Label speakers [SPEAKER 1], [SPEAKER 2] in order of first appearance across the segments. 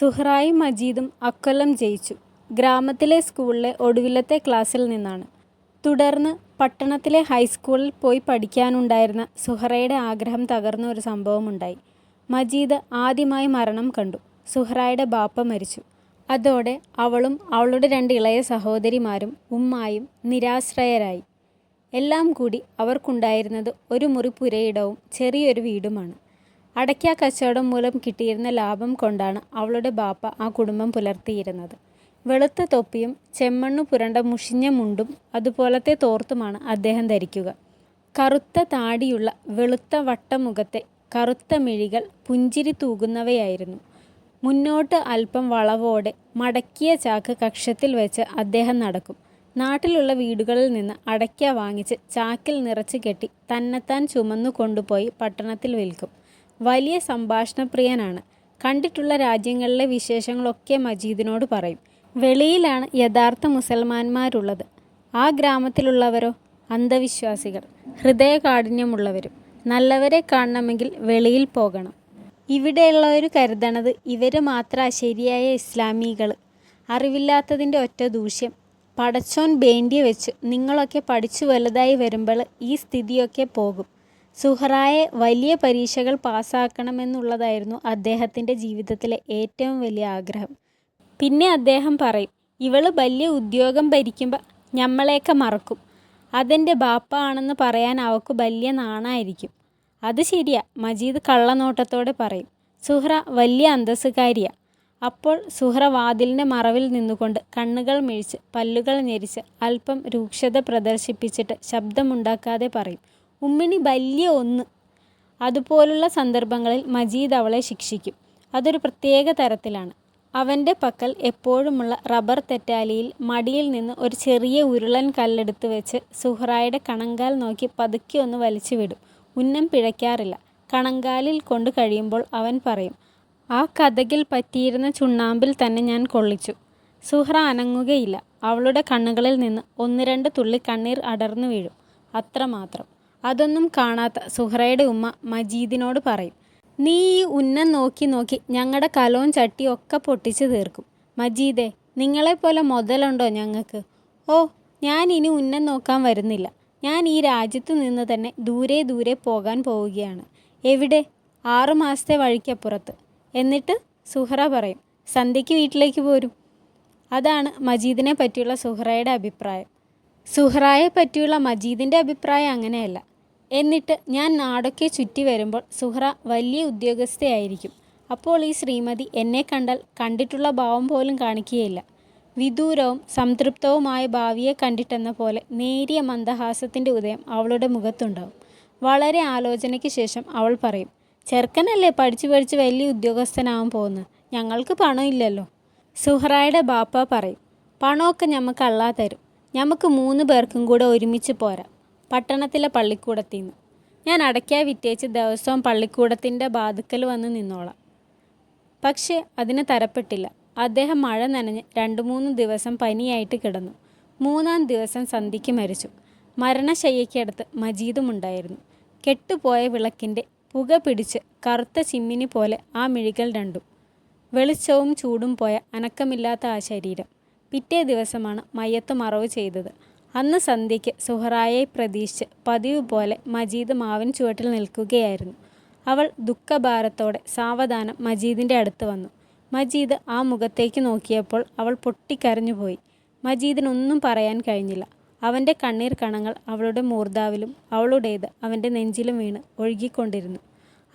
[SPEAKER 1] സുഹ്റായും മജീദും അക്കൊല്ലം ജയിച്ചു ഗ്രാമത്തിലെ സ്കൂളിലെ ഒടുവിലത്തെ ക്ലാസ്സിൽ നിന്നാണ് തുടർന്ന് പട്ടണത്തിലെ ഹൈസ്കൂളിൽ പോയി പഠിക്കാനുണ്ടായിരുന്ന സുഹ്റയുടെ ആഗ്രഹം തകർന്ന ഒരു സംഭവമുണ്ടായി മജീദ് ആദ്യമായി മരണം കണ്ടു സുഹ്റായുടെ ബാപ്പ മരിച്ചു അതോടെ അവളും അവളുടെ രണ്ട് ഇളയ സഹോദരിമാരും ഉമ്മായും നിരാശ്രയരായി എല്ലാം കൂടി അവർക്കുണ്ടായിരുന്നത് ഒരു മുറി പുരയിടവും ചെറിയൊരു വീടുമാണ് അടയ്ക്ക കച്ചവടം മൂലം കിട്ടിയിരുന്ന ലാഭം കൊണ്ടാണ് അവളുടെ ബാപ്പ ആ കുടുംബം പുലർത്തിയിരുന്നത് വെളുത്ത തൊപ്പിയും ചെമ്മണ്ണു പുരണ്ട മുഷിഞ്ഞ മുണ്ടും അതുപോലത്തെ തോർത്തുമാണ് അദ്ദേഹം ധരിക്കുക കറുത്ത താടിയുള്ള വെളുത്ത വട്ടമുഖത്തെ കറുത്ത മിഴികൾ പുഞ്ചിരി തൂകുന്നവയായിരുന്നു മുന്നോട്ട് അല്പം വളവോടെ മടക്കിയ ചാക്ക് കക്ഷത്തിൽ വെച്ച് അദ്ദേഹം നടക്കും നാട്ടിലുള്ള വീടുകളിൽ നിന്ന് അടയ്ക്ക വാങ്ങിച്ച് ചാക്കിൽ നിറച്ച് കെട്ടി തന്നെത്താൻ ചുമന്നു കൊണ്ടുപോയി പട്ടണത്തിൽ വിൽക്കും വലിയ സംഭാഷണപ്രിയനാണ് കണ്ടിട്ടുള്ള രാജ്യങ്ങളിലെ വിശേഷങ്ങളൊക്കെ മജീദിനോട് പറയും വെളിയിലാണ് യഥാർത്ഥ മുസൽമാന്മാരുള്ളത് ആ ഗ്രാമത്തിലുള്ളവരോ അന്ധവിശ്വാസികൾ കാഠിന്യമുള്ളവരും നല്ലവരെ കാണണമെങ്കിൽ വെളിയിൽ പോകണം ഇവിടെയുള്ളവർ കരുതണത് ഇവർ മാത്ര ശരിയായ ഇസ്ലാമികൾ അറിവില്ലാത്തതിൻ്റെ ഒറ്റ ദൂഷ്യം പടച്ചോൻ വേണ്ടി വെച്ച് നിങ്ങളൊക്കെ പഠിച്ചു വലുതായി വരുമ്പോൾ ഈ സ്ഥിതിയൊക്കെ പോകും സുഹ്റായെ വലിയ പരീക്ഷകൾ പാസ്സാക്കണമെന്നുള്ളതായിരുന്നു അദ്ദേഹത്തിൻ്റെ ജീവിതത്തിലെ ഏറ്റവും വലിയ ആഗ്രഹം പിന്നെ അദ്ദേഹം പറയും ഇവൾ വലിയ ഉദ്യോഗം ഭരിക്കുമ്പോൾ ഞമ്മളെയൊക്കെ മറക്കും അതെൻ്റെ ബാപ്പ ആണെന്ന് പറയാൻ അവൾക്ക് വലിയ നാണായിരിക്കും അത് ശരിയാ മജീദ് കള്ളനോട്ടത്തോടെ പറയും സുഹ്ര വലിയ അന്തസ്സുകാരിയാ അപ്പോൾ സുഹ്ര വാതിലിൻ്റെ മറവിൽ നിന്നുകൊണ്ട് കണ്ണുകൾ മിഴിച്ച് പല്ലുകൾ ഞെരിച്ച് അല്പം രൂക്ഷത പ്രദർശിപ്പിച്ചിട്ട് ശബ്ദമുണ്ടാക്കാതെ പറയും ഉമ്മിണി വലിയ ഒന്ന് അതുപോലുള്ള സന്ദർഭങ്ങളിൽ മജീദ് അവളെ ശിക്ഷിക്കും അതൊരു പ്രത്യേക തരത്തിലാണ് അവൻ്റെ പക്കൽ എപ്പോഴുമുള്ള റബ്ബർ തെറ്റാലിയിൽ മടിയിൽ നിന്ന് ഒരു ചെറിയ ഉരുളൻ കല്ലെടുത്ത് വെച്ച് സുഹ്റായുടെ കണങ്കാൽ നോക്കി പതുക്കി ഒന്ന് വലിച്ചു വിടും ഉന്നം പിഴയ്ക്കാറില്ല കണങ്കാലിൽ കൊണ്ട് കഴിയുമ്പോൾ അവൻ പറയും ആ കഥകിൽ പറ്റിയിരുന്ന ചുണ്ണാമ്പിൽ തന്നെ ഞാൻ കൊള്ളിച്ചു സുഹ്റ അനങ്ങുകയില്ല അവളുടെ കണ്ണുകളിൽ നിന്ന് ഒന്ന് രണ്ട് തുള്ളി കണ്ണീർ അടർന്നു വീഴും അത്രമാത്രം അതൊന്നും കാണാത്ത സുഹ്റയുടെ ഉമ്മ മജീദിനോട് പറയും നീ ഈ ഉന്നം നോക്കി നോക്കി ഞങ്ങളുടെ കലവും ചട്ടിയും ഒക്കെ പൊട്ടിച്ചു തീർക്കും മജീദേ നിങ്ങളെപ്പോലെ മുതലുണ്ടോ ഞങ്ങൾക്ക് ഓ ഞാൻ ഇനി ഉന്നം നോക്കാൻ വരുന്നില്ല ഞാൻ ഈ രാജ്യത്തു നിന്ന് തന്നെ ദൂരെ ദൂരെ പോകാൻ പോവുകയാണ് എവിടെ ആറുമാസത്തെ വഴിക്കപ്പുറത്ത് എന്നിട്ട് സുഹ്റ പറയും സന്ധ്യയ്ക്ക് വീട്ടിലേക്ക് പോരും അതാണ് മജീദിനെ പറ്റിയുള്ള സുഹ്റയുടെ അഭിപ്രായം സുഹ്റായെ പറ്റിയുള്ള മജീദിൻ്റെ അഭിപ്രായം അങ്ങനെയല്ല എന്നിട്ട് ഞാൻ നാടൊക്കെ ചുറ്റി വരുമ്പോൾ സുഹ്ര വലിയ ഉദ്യോഗസ്ഥയായിരിക്കും അപ്പോൾ ഈ ശ്രീമതി എന്നെ കണ്ടാൽ കണ്ടിട്ടുള്ള ഭാവം പോലും കാണിക്കുകയില്ല വിദൂരവും സംതൃപ്തവുമായ ഭാവിയെ കണ്ടിട്ടെന്ന പോലെ നേരിയ മന്ദഹാസത്തിൻ്റെ ഉദയം അവളുടെ മുഖത്തുണ്ടാവും വളരെ ആലോചനയ്ക്ക് ശേഷം അവൾ പറയും ചെറുക്കനല്ലേ പഠിച്ചു പഠിച്ച് വലിയ ഉദ്യോഗസ്ഥനാവും പോകുന്നത് ഞങ്ങൾക്ക് പണമില്ലല്ലോ സുഹ്റായുടെ ബാപ്പ പറയും പണമൊക്കെ ഞമ്മക്ക് അള്ളാ തരും ഞമ്മക്ക് മൂന്ന് പേർക്കും കൂടെ ഒരുമിച്ച് പോരാം പട്ടണത്തിലെ പള്ളിക്കൂടത്തിൽ നിന്ന് ഞാൻ അടയ്ക്കായി വിറ്റേച്ച് ദിവസവും പള്ളിക്കൂടത്തിൻ്റെ ബാധുക്കൽ വന്ന് നിന്നോളാം പക്ഷേ അതിന് തരപ്പെട്ടില്ല അദ്ദേഹം മഴ നനഞ്ഞ് രണ്ട് മൂന്ന് ദിവസം പനിയായിട്ട് കിടന്നു മൂന്നാം ദിവസം സന്ധ്യയ്ക്ക് മരിച്ചു മരണശയ്യയ്ക്കടുത്ത് മജീദും ഉണ്ടായിരുന്നു കെട്ടുപോയ വിളക്കിൻ്റെ പുക പിടിച്ച് കറുത്ത ചിമ്മിനി പോലെ ആ മിഴികൾ രണ്ടും വെളിച്ചവും ചൂടും പോയ അനക്കമില്ലാത്ത ആ ശരീരം പിറ്റേ ദിവസമാണ് മയ്യത്ത് മറവ് ചെയ്തത് അന്ന് സന്ധ്യയ്ക്ക് സുഹറായെ പ്രതീക്ഷിച്ച് പതിവ് പോലെ മജീദ് മാവിൻ ചുവട്ടിൽ നിൽക്കുകയായിരുന്നു അവൾ ദുഃഖഭാരത്തോടെ സാവധാനം മജീദിൻ്റെ അടുത്ത് വന്നു മജീദ് ആ മുഖത്തേക്ക് നോക്കിയപ്പോൾ അവൾ പൊട്ടിക്കരഞ്ഞുപോയി മജീദിനൊന്നും പറയാൻ കഴിഞ്ഞില്ല അവൻ്റെ കണ്ണീർ കണങ്ങൾ അവളുടെ മൂർദാവിലും അവളുടേത് അവൻ്റെ നെഞ്ചിലും വീണ് ഒഴുകിക്കൊണ്ടിരുന്നു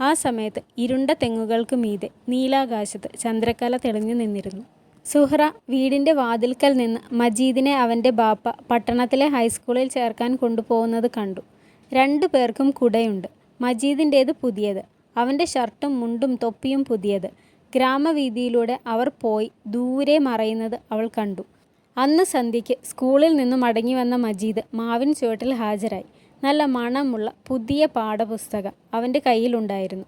[SPEAKER 1] ആ സമയത്ത് ഇരുണ്ട തെങ്ങുകൾക്ക് മീതെ നീലാകാശത്ത് ചന്ദ്രക്കല തെളിഞ്ഞു നിന്നിരുന്നു സുഹ്റ വീടിന്റെ വാതിൽക്കൽ നിന്ന് മജീദിനെ അവന്റെ ബാപ്പ പട്ടണത്തിലെ ഹൈസ്കൂളിൽ ചേർക്കാൻ കൊണ്ടുപോകുന്നത് കണ്ടു. രണ്ടു പേർക്കും കുടയുണ്ട്. മജീദിൻ്റേത് പുതിയത്. അവന്റെ ഷർട്ടും മുണ്ടും തൊപ്പിയും പുതിയത്. ഗ്രാമവീഥിയിലൂടെ അവർ പോയി ദൂരെ മറയുന്നത് അവൾ കണ്ടു. അന്ന് സന്ധ്യയ്ക്ക് സ്കൂളിൽ മടങ്ങി വന്ന മജീദ് മാവിൻ ചുവട്ടിൽ ഹാജരായി. നല്ല മണമുള്ള പുതിയ പാഠപുസ്തകം അവന്റെ കയ്യിലുണ്ടായിരുന്നു.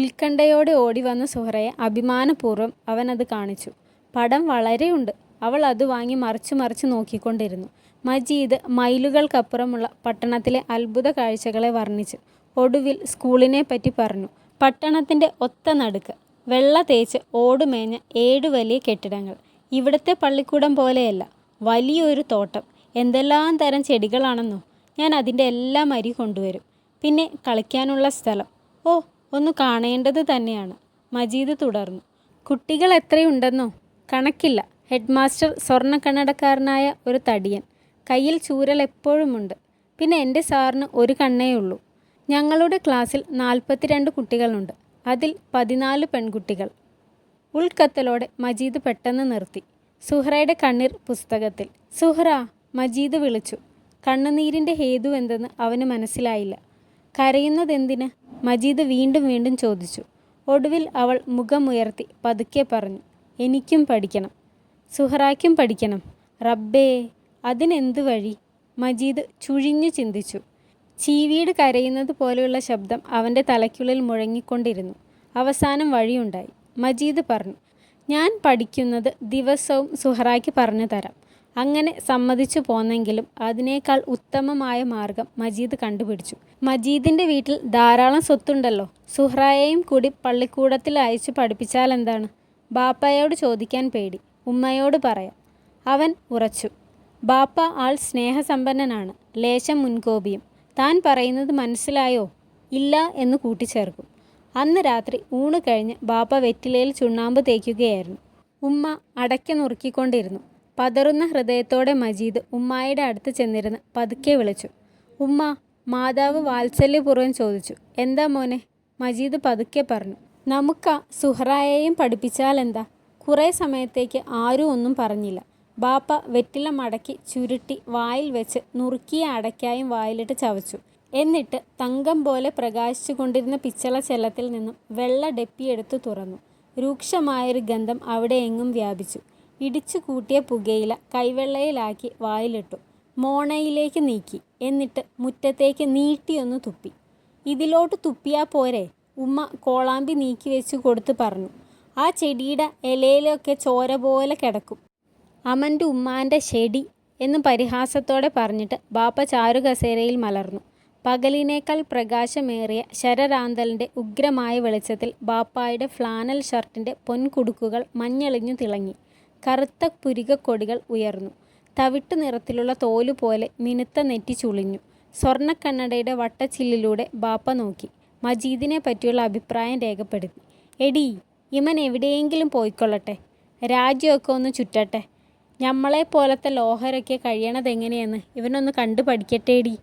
[SPEAKER 1] ഉത്കണ്ഠയോടെ വന്ന സുഹ്റയെ അഭിമാനപൂർവ്വം അവനത് കാണിച്ചു. പടം വളരെയുണ്ട് അവൾ അത് വാങ്ങി മറിച്ചു മറിച്ചു നോക്കിക്കൊണ്ടിരുന്നു മജീദ് മൈലുകൾക്കപ്പുറമുള്ള പട്ടണത്തിലെ അത്ഭുത കാഴ്ചകളെ വർണ്ണിച്ചു ഒടുവിൽ സ്കൂളിനെ പറ്റി പറഞ്ഞു പട്ടണത്തിൻ്റെ ഒത്ത നടുക്ക് വെള്ള തേച്ച് ഓടുമേഞ്ഞ ഏഴ് വലിയ കെട്ടിടങ്ങൾ ഇവിടുത്തെ പള്ളിക്കൂടം പോലെയല്ല വലിയൊരു തോട്ടം എന്തെല്ലാം തരം ചെടികളാണെന്നോ ഞാൻ അതിൻ്റെ എല്ലാം അരി കൊണ്ടുവരും പിന്നെ കളിക്കാനുള്ള സ്ഥലം ഓ ഒന്ന് കാണേണ്ടത് തന്നെയാണ് മജീദ് തുടർന്നു കുട്ടികൾ എത്രയുണ്ടെന്നോ കണക്കില്ല ഹെഡ് മാസ്റ്റർ കണ്ണടക്കാരനായ ഒരു തടിയൻ കയ്യിൽ ചൂരൽ എപ്പോഴുമുണ്ട് പിന്നെ എൻ്റെ സാറിന് ഒരു കണ്ണേ ഉള്ളൂ ഞങ്ങളുടെ ക്ലാസ്സിൽ നാൽപ്പത്തിരണ്ട് കുട്ടികളുണ്ട് അതിൽ പതിനാല് പെൺകുട്ടികൾ ഉൾക്കത്തലോടെ മജീദ് പെട്ടെന്ന് നിർത്തി സുഹ്റയുടെ കണ്ണീർ പുസ്തകത്തിൽ സുഹ്റ മജീദ് വിളിച്ചു കണ്ണുനീരിൻ്റെ ഹേതു എന്തെന്ന് അവന് മനസ്സിലായില്ല കരയുന്നതെന്തിന് മജീദ് വീണ്ടും വീണ്ടും ചോദിച്ചു ഒടുവിൽ അവൾ മുഖമുയർത്തി പതുക്കെ പറഞ്ഞു എനിക്കും പഠിക്കണം സുഹറായ്ക്കും പഠിക്കണം റബ്ബേ അതിനെന്ത് വഴി മജീദ് ചുഴിഞ്ഞു ചിന്തിച്ചു ചീവീട് കരയുന്നത് പോലെയുള്ള ശബ്ദം അവൻ്റെ തലയ്ക്കുള്ളിൽ മുഴങ്ങിക്കൊണ്ടിരുന്നു അവസാനം വഴിയുണ്ടായി മജീദ് പറഞ്ഞു ഞാൻ പഠിക്കുന്നത് ദിവസവും സുഹറായ്ക്ക് പറഞ്ഞു തരാം അങ്ങനെ സമ്മതിച്ചു പോന്നെങ്കിലും അതിനേക്കാൾ ഉത്തമമായ മാർഗം മജീദ് കണ്ടുപിടിച്ചു മജീദിൻ്റെ വീട്ടിൽ ധാരാളം സ്വത്തുണ്ടല്ലോ സുഹ്റായെയും കൂടി പള്ളിക്കൂടത്തിൽ അയച്ചു പഠിപ്പിച്ചാൽ എന്താണ് ബാപ്പയോട് ചോദിക്കാൻ പേടി ഉമ്മയോട് പറയാം അവൻ ഉറച്ചു ബാപ്പ ആൾ സ്നേഹസമ്പന്നനാണ് ലേശം മുൻകോപിയും താൻ പറയുന്നത് മനസ്സിലായോ ഇല്ല എന്ന് കൂട്ടിച്ചേർക്കും അന്ന് രാത്രി ഊണ് കഴിഞ്ഞ് ബാപ്പ വെറ്റിലയിൽ ചുണ്ണാമ്പ് തേക്കുകയായിരുന്നു ഉമ്മ അടയ്ക്ക നുറുക്കിക്കൊണ്ടിരുന്നു പതറുന്ന ഹൃദയത്തോടെ മജീദ് ഉമ്മായിയുടെ അടുത്ത് ചെന്നിരുന്ന് പതുക്കെ വിളിച്ചു ഉമ്മ മാതാവ് വാത്സല്യപൂർവ്വം ചോദിച്ചു എന്താ മോനെ മജീദ് പതുക്കെ പറഞ്ഞു നമുക്ക് സുഹ്റായെയും പഠിപ്പിച്ചാലെന്താ കുറേ സമയത്തേക്ക് ആരും ഒന്നും പറഞ്ഞില്ല ബാപ്പ വെറ്റില മടക്കി ചുരുട്ടി വായിൽ വെച്ച് നുറുക്കിയ അടയ്ക്കായും വായിലിട്ട് ചവച്ചു എന്നിട്ട് തങ്കം പോലെ പ്രകാശിച്ചു കൊണ്ടിരുന്ന പിച്ചള ചെല്ലത്തിൽ നിന്നും വെള്ള ഡെപ്പിയെടുത്ത് തുറന്നു രൂക്ഷമായൊരു ഗന്ധം അവിടെ എങ്ങും വ്യാപിച്ചു ഇടിച്ചു കൂട്ടിയ പുകയില കൈവെള്ളയിലാക്കി വായിലിട്ടു മോണയിലേക്ക് നീക്കി എന്നിട്ട് മുറ്റത്തേക്ക് നീട്ടിയൊന്ന് തുപ്പി ഇതിലോട്ട് തുപ്പിയാ പോരെ ഉമ്മ കോളാമ്പി നീക്കി വെച്ച് കൊടുത്ത് പറഞ്ഞു ആ ചെടിയുടെ ഇലയിലൊക്കെ ചോര പോലെ കിടക്കും അമൻ്റെ ഉമ്മാൻ്റെ ചെടി എന്ന് പരിഹാസത്തോടെ പറഞ്ഞിട്ട് ബാപ്പ ചാരുകസേരയിൽ മലർന്നു പകലിനേക്കാൾ പ്രകാശമേറിയ ശരരാന്തലിൻ്റെ ഉഗ്രമായ വെളിച്ചത്തിൽ ബാപ്പായുടെ ഫ്ലാനൽ ഷർട്ടിൻ്റെ പൊൻകുടുക്കുകൾ മഞ്ഞളിഞ്ഞു തിളങ്ങി കറുത്ത പുരികക്കൊടികൾ ഉയർന്നു തവിട്ട് നിറത്തിലുള്ള തോലുപോലെ മിനുത്ത നെറ്റി ചുളിഞ്ഞു സ്വർണ്ണക്കണ്ണടയുടെ വട്ടച്ചില്ലിലൂടെ ബാപ്പ നോക്കി മജീദിനെ പറ്റിയുള്ള അഭിപ്രായം രേഖപ്പെടുത്തി എടി ഇവൻ എവിടെയെങ്കിലും പോയിക്കൊള്ളട്ടെ രാജ്യമൊക്കെ ഒന്ന് ചുറ്റട്ടെ നമ്മളെ പോലത്തെ ലോഹരൊക്കെ കഴിയണത് എങ്ങനെയെന്ന് ഇവനൊന്ന് കണ്ടു എടി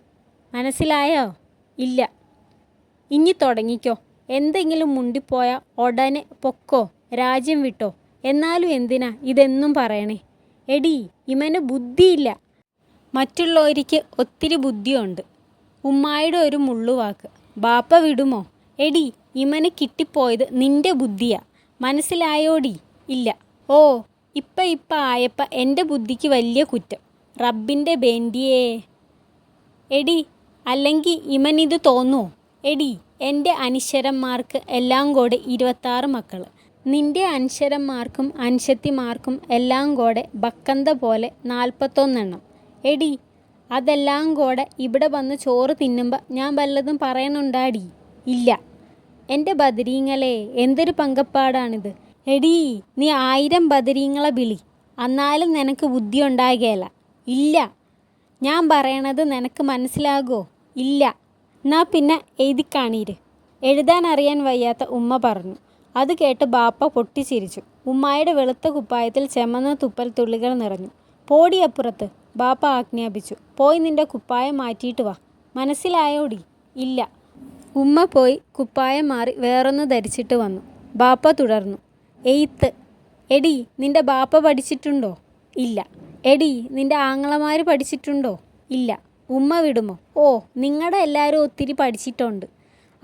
[SPEAKER 1] മനസ്സിലായോ ഇല്ല ഇനി തുടങ്ങിക്കോ എന്തെങ്കിലും മുണ്ടിപ്പോയാൽ ഉടനെ പൊക്കോ രാജ്യം വിട്ടോ എന്നാലും എന്തിനാ ഇതെന്നും പറയണേ എടി ഇമന് ബുദ്ധിയില്ല മറ്റുള്ളവർക്ക് ഒത്തിരി ബുദ്ധിയുണ്ട് ഉമ്മായുടെ ഒരു മുള്ളുവാക്ക് ബാപ്പ വിടുമോ എടി ഇമന് കിട്ടിപ്പോയത് നിന്റെ ബുദ്ധിയാ മനസ്സിലായോടി ഇല്ല ഓ ഇപ്പ ഇപ്പ ആയപ്പ എൻ്റെ ബുദ്ധിക്ക് വലിയ കുറ്റം റബ്ബിൻ്റെ ബേണ്ടിയേ എടി അല്ലെങ്കിൽ ഇമനിത് തോന്നുമോ എടി എൻ്റെ അനിശ്വരന്മാർക്ക് എല്ലാം കൂടെ ഇരുപത്താറ് മക്കൾ നിന്റെ അൻശരന്മാർക്കും അൻശത്തിമാർക്കും എല്ലാം കൂടെ ബക്കന്ത പോലെ നാൽപ്പത്തൊന്നെണ്ണം എടി അതെല്ലാം കൂടെ ഇവിടെ വന്ന് ചോറ് തിന്നുമ്പോൾ ഞാൻ വല്ലതും പറയുന്നുണ്ടാടി ഇല്ല എൻ്റെ ബദരീങ്ങളെ എന്തൊരു പങ്കപ്പാടാണിത് എടീ നീ ആയിരം ബദരീങ്ങളെ വിളി എന്നാലും നിനക്ക് ബുദ്ധി ഉണ്ടാകേല ഇല്ല ഞാൻ പറയണത് നിനക്ക് മനസ്സിലാകുമോ ഇല്ല എന്നാ പിന്നെ എഴുതി കാണീര് എഴുതാൻ അറിയാൻ വയ്യാത്ത ഉമ്മ പറഞ്ഞു അത് കേട്ട് ബാപ്പ പൊട്ടിച്ചിരിച്ചു ഉമ്മായുടെ വെളുത്ത കുപ്പായത്തിൽ ചെമന്ന തുപ്പൽ തുള്ളികൾ നിറഞ്ഞു പോടിയപ്പുറത്ത് ബാപ്പ ആജ്ഞാപിച്ചു. പോയി നിന്റെ കുപ്പായം മാറ്റിയിട്ട് വാ. മനസ്സിലായോടി ഇല്ല. ഉമ്മ പോയി കുപ്പായം മാറി വേറൊന്ന് ധരിച്ചിട്ട് വന്നു. ബാപ്പ തുടർന്നു. എയ്ത്ത്. എടി നിന്റെ ബാപ്പ പഠിച്ചിട്ടുണ്ടോ. ഇല്ല. എടി നിന്റെ ആങ്ങളമാര് പഠിച്ചിട്ടുണ്ടോ. ഇല്ല. ഉമ്മ വിടുമോ. ഓ നിങ്ങളുടെ എല്ലാവരും ഒത്തിരി പഠിച്ചിട്ടുണ്ട്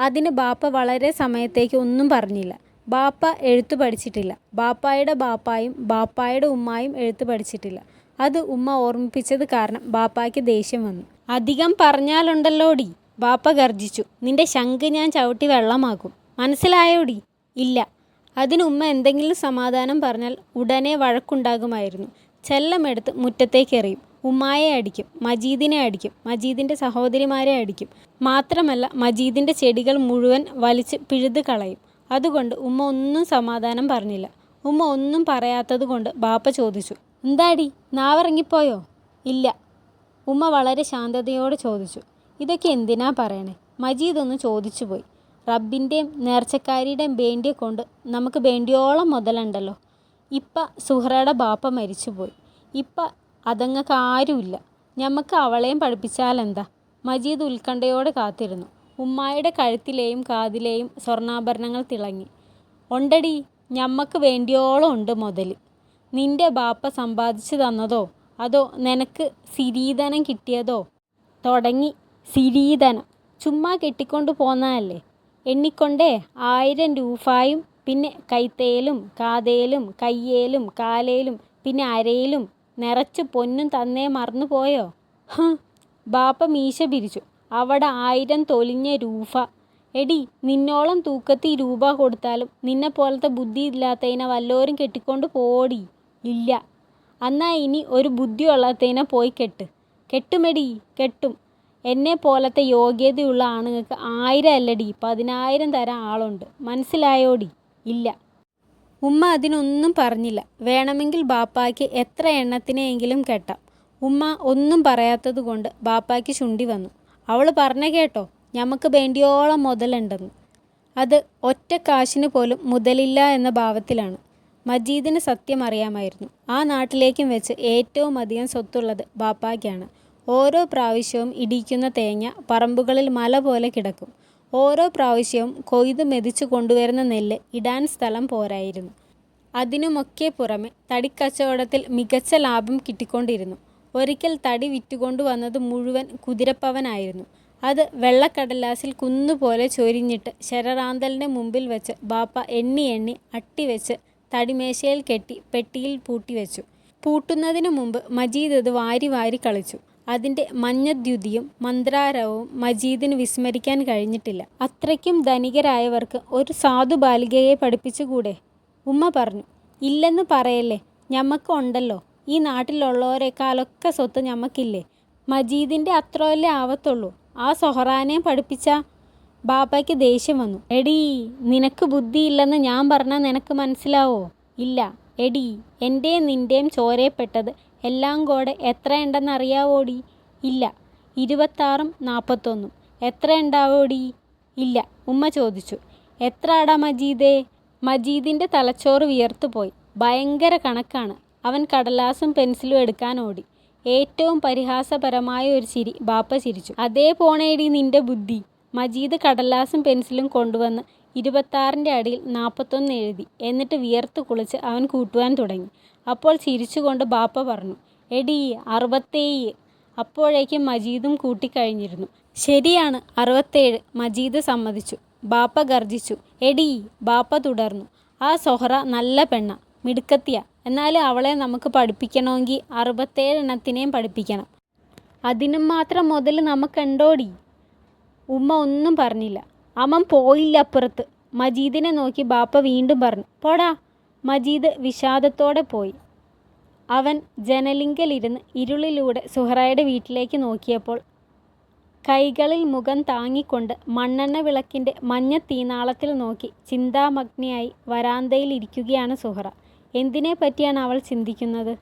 [SPEAKER 1] അതിന് ബാപ്പ വളരെ സമയത്തേക്ക് ഒന്നും പറഞ്ഞില്ല. ബാപ്പ എഴുത്തു പഠിച്ചിട്ടില്ല. ബാപ്പായുടെ ബാപ്പായും ബാപ്പായുടെ ഉമ്മായും എഴുത്തു പഠിച്ചിട്ടില്ല. അത് ഉമ്മ ഓർമ്മിപ്പിച്ചത് കാരണം ബാപ്പായ്ക്ക് ദേഷ്യം വന്നു അധികം പറഞ്ഞാലുണ്ടല്ലോടി ബാപ്പ ഗർജിച്ചു നിന്റെ ശങ്ക് ഞാൻ ചവിട്ടി വെള്ളമാക്കും മനസ്സിലായോടി ഇല്ല അതിന് ഉമ്മ എന്തെങ്കിലും സമാധാനം പറഞ്ഞാൽ ഉടനെ വഴക്കുണ്ടാകുമായിരുന്നു ചെല്ലമെടുത്ത് എറിയും ഉമ്മായെ അടിക്കും മജീദിനെ അടിക്കും മജീദിൻ്റെ സഹോദരിമാരെ അടിക്കും മാത്രമല്ല മജീദിൻ്റെ ചെടികൾ മുഴുവൻ വലിച്ച് പിഴുത് കളയും അതുകൊണ്ട് ഉമ്മ ഒന്നും സമാധാനം പറഞ്ഞില്ല ഉമ്മ ഒന്നും പറയാത്തത് കൊണ്ട് ബാപ്പ ചോദിച്ചു എന്താടി നാവിറങ്ങിപ്പോയോ ഇല്ല ഉമ്മ വളരെ ശാന്തതയോട് ചോദിച്ചു ഇതൊക്കെ എന്തിനാ പറയണേ മജീദൊന്ന് ചോദിച്ചു പോയി റബ്ബിൻ്റെയും നേർച്ചക്കാരിയുടെയും വേണ്ടിയെ കൊണ്ട് നമുക്ക് വേണ്ടിയോളം മുതലുണ്ടല്ലോ ഇപ്പം സുഹറയുടെ ബാപ്പ മരിച്ചുപോയി ഇപ്പം അതങ്ങൾക്ക് ആരുമില്ല ഞമ്മക്ക് അവളെയും പഠിപ്പിച്ചാലെന്താ മജീദ് ഉത്കണ്ഠയോടെ കാത്തിരുന്നു ഉമ്മായുടെ കഴുത്തിലെയും കാതിലെയും സ്വർണ്ണാഭരണങ്ങൾ തിളങ്ങി ഉണ്ടടി ഞമ്മക്ക് വേണ്ടിയോളം ഉണ്ട് മുതൽ നിന്റെ ബാപ്പ സമ്പാദിച്ചു തന്നതോ അതോ നിനക്ക് സിരീധനം കിട്ടിയതോ തുടങ്ങി സിരീധനം ചുമ്മാ കെട്ടിക്കൊണ്ട് പോന്നതല്ലേ എണ്ണിക്കൊണ്ടേ ആയിരം രൂപായും പിന്നെ കൈത്തേലും കാതേലും കയ്യേലും കാലേലും പിന്നെ അരയിലും നിറച്ച് പൊന്നും തന്നേ മറന്നു പോയോ ഹ ബാപ്പ മീശ പിരിച്ചു അവിടെ ആയിരം തൊലിഞ്ഞ രൂപ എടി നിന്നോളം തൂക്കത്തി രൂപ കൊടുത്താലും നിന്നെ പോലത്തെ ബുദ്ധി ഇല്ലാത്തതിനെ വല്ലോരും കെട്ടിക്കൊണ്ട് പോടി ഇല്ല അന്നാ ഇനി ഒരു ബുദ്ധിയുള്ളതേനെ പോയി കെട്ട് കെട്ടുമെടി കെട്ടും എന്നെ പോലത്തെ യോഗ്യതയുള്ള ആണുങ്ങൾക്ക് ആയിരം അല്ലടി പതിനായിരം തരം ആളുണ്ട് മനസ്സിലായോടി ഇല്ല ഉമ്മ അതിനൊന്നും പറഞ്ഞില്ല വേണമെങ്കിൽ ബാപ്പാക്ക് എത്ര എണ്ണത്തിനെയെങ്കിലും കെട്ടാം ഉമ്മ ഒന്നും പറയാത്തത് കൊണ്ട് ബാപ്പാക്ക് ചുണ്ടി വന്നു അവൾ പറഞ്ഞ കേട്ടോ ഞമ്മക്ക് വേണ്ടിയോളം മുതലുണ്ടെന്ന് അത് ഒറ്റ കാശിന് പോലും മുതലില്ല എന്ന ഭാവത്തിലാണ് മജീദിന് സത്യം അറിയാമായിരുന്നു ആ നാട്ടിലേക്കും വെച്ച് ഏറ്റവും അധികം സ്വത്തുള്ളത് ബാപ്പാക്കാണ് ഓരോ പ്രാവശ്യവും ഇടിക്കുന്ന തേങ്ങ പറമ്പുകളിൽ മല പോലെ കിടക്കും ഓരോ പ്രാവശ്യവും കൊയ്ത് മെതിച്ചു കൊണ്ടുവരുന്ന നെല്ല് ഇടാൻ സ്ഥലം പോരായിരുന്നു അതിനുമൊക്കെ പുറമെ തടിക്കച്ചവടത്തിൽ മികച്ച ലാഭം കിട്ടിക്കൊണ്ടിരുന്നു ഒരിക്കൽ തടി വന്നത് മുഴുവൻ കുതിരപ്പവനായിരുന്നു അത് വെള്ളക്കടലാസിൽ കുന്നുപോലെ ചൊരിഞ്ഞിട്ട് ശരറാന്തലിൻ്റെ മുമ്പിൽ വെച്ച് ബാപ്പ എണ്ണി എണ്ണി അട്ടിവെച്ച് തടിമേശയിൽ കെട്ടി പെട്ടിയിൽ പൂട്ടിവെച്ചു പൂട്ടുന്നതിനു മുമ്പ് മജീദ് അത് വാരി വാരി കളിച്ചു അതിൻ്റെ മഞ്ഞദ്യുതിയും മന്ത്രാരവും മജീദിന് വിസ്മരിക്കാൻ കഴിഞ്ഞിട്ടില്ല അത്രയ്ക്കും ധനികരായവർക്ക് ഒരു സാധു ബാലികയെ പഠിപ്പിച്ചുകൂടെ ഉമ്മ പറഞ്ഞു ഇല്ലെന്ന് പറയല്ലേ ഞമ്മക്ക് ഉണ്ടല്ലോ ഈ നാട്ടിലുള്ളവരെക്കാളൊക്കെ സ്വത്ത് ഞമ്മക്കില്ലേ മജീദിൻ്റെ അത്രയല്ലേ ആവത്തുള്ളൂ ആ സൊഹറാനെ പഠിപ്പിച്ച ബാപ്പയ്ക്ക് ദേഷ്യം വന്നു എടി നിനക്ക് ബുദ്ധിയില്ലെന്ന് ഞാൻ പറഞ്ഞാൽ നിനക്ക് മനസ്സിലാവോ ഇല്ല എടി എൻ്റെയും നിൻ്റെയും ചോരയപ്പെട്ടത് എല്ലാം കൂടെ അറിയാവോടി ഇല്ല ഇരുപത്താറും നാൽപ്പത്തൊന്നും എത്രയുണ്ടാവോടി ഇല്ല ഉമ്മ ചോദിച്ചു എത്ര ആടാ മജീദേ മജീദിൻ്റെ തലച്ചോറ് വിയർത്തുപോയി ഭയങ്കര കണക്കാണ് അവൻ കടലാസും പെൻസിലും എടുക്കാൻ ഓടി ഏറ്റവും പരിഹാസപരമായ ഒരു ചിരി ബാപ്പ ചിരിച്ചു അതേ പോണേടി നിന്റെ ബുദ്ധി മജീദ് കടലാസും പെൻസിലും കൊണ്ടുവന്ന് ഇരുപത്താറിൻ്റെ അടിയിൽ നാൽപ്പത്തൊന്ന് എഴുതി എന്നിട്ട് വിയർത്ത് കുളിച്ച് അവൻ കൂട്ടുവാൻ തുടങ്ങി അപ്പോൾ ചിരിച്ചുകൊണ്ട് ബാപ്പ പറഞ്ഞു എടി അറുപത്തേഴ് അപ്പോഴേക്കും മജീദും കൂട്ടിക്കഴിഞ്ഞിരുന്നു ശരിയാണ് അറുപത്തേഴ് മജീദ് സമ്മതിച്ചു ബാപ്പ ഗർജിച്ചു എടി ബാപ്പ തുടർന്നു ആ സൊഹറ നല്ല പെണ്ണ മിടുക്കത്തിയ എന്നാൽ അവളെ നമുക്ക് പഠിപ്പിക്കണമെങ്കിൽ അറുപത്തേഴ് എണ്ണത്തിനെയും പഠിപ്പിക്കണം അതിനും മാത്രം മുതൽ നമുക്കുണ്ടോടി ഉമ്മ ഒന്നും പറഞ്ഞില്ല അമ്മ പോയില്ല അപ്പുറത്ത് മജീദിനെ നോക്കി ബാപ്പ വീണ്ടും പറഞ്ഞു പോടാ മജീദ് വിഷാദത്തോടെ പോയി അവൻ ജനലിങ്കലിരുന്ന് ഇരുളിലൂടെ സുഹറയുടെ വീട്ടിലേക്ക് നോക്കിയപ്പോൾ കൈകളിൽ മുഖം താങ്ങിക്കൊണ്ട് മണ്ണെണ്ണ വിളക്കിൻ്റെ മഞ്ഞ തീനാളത്തിൽ നോക്കി ചിന്താമഗ്നിയായി വരാന്തയിൽ ഇരിക്കുകയാണ് സുഹറ എന്തിനെ പറ്റിയാണ് അവൾ ചിന്തിക്കുന്നത്